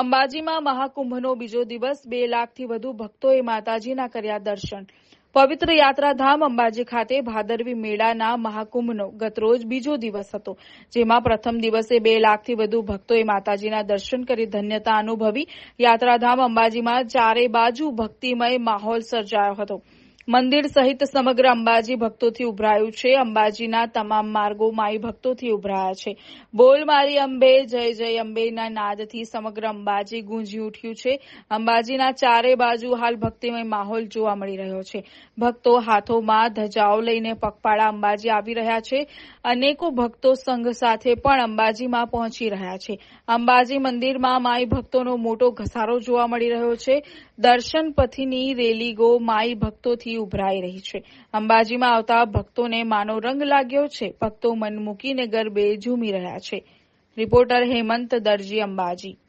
અંબાજીમાં મહાકુંભનો બીજો દિવસ બે લાખથી વધુ ભક્તોએ માતાજીના કર્યા દર્શન. પવિત્ર યાત્રાધામ અંબાજી ખાતે ભાદરવી મેળાના મહાકુંભનો ગતરોજ બીજો દિવસ હતો, જેમાં પ્રથમ દિવસે બે લાખથી વધુ ભક્તોએ માતાજીના દર્શન કરી ધન્યતા અનુભવી. યાત્રાધામ અંબાજીમાં ચારે બાજુ ભક્તિમય માહોલ સર્જાયો હતો. મંદિર સહિત સમગ્ર અંબાજી ભક્તોથી ઉભરાયું છે. અંબાજીના તમામ માર્ગો માઈ ભક્તોથી ઉભરાયા છે. બોલ મારી અંબે, જય જય અંબેના નાદથી સમગ્ર અંબાજી ગુંજી ઉઠ્યું છે. અંબાજીના ચારે બાજુ હાલ ભક્તિમય માહોલ જોવા મળી રહ્યો છે. ભક્તો હાથોમાં ધજાઓ લઈને પગપાળા અંબાજી આવી રહ્યા છે. અનેકો ભક્તો સંઘ સાથે પણ અંબાજીમાં પહોંચી રહ્યા છે. અંબાજી મંદિરમાં માઈ ભક્તોનો મોટો ઘસારો જોવા મળી રહ્યો છે. દર્શન પથીની રેલીગો માઈ ભક્તોથી ઉભરાઈ રહી છે. અંબાજીમાં આવતા ભક્તોને માનો રંગ લાગ્યો છે. ભક્તો મન મૂકીને ગરબે ઝૂમી રહ્યા છે. રિપોર્ટર હેમંત દરજી અંબાજી.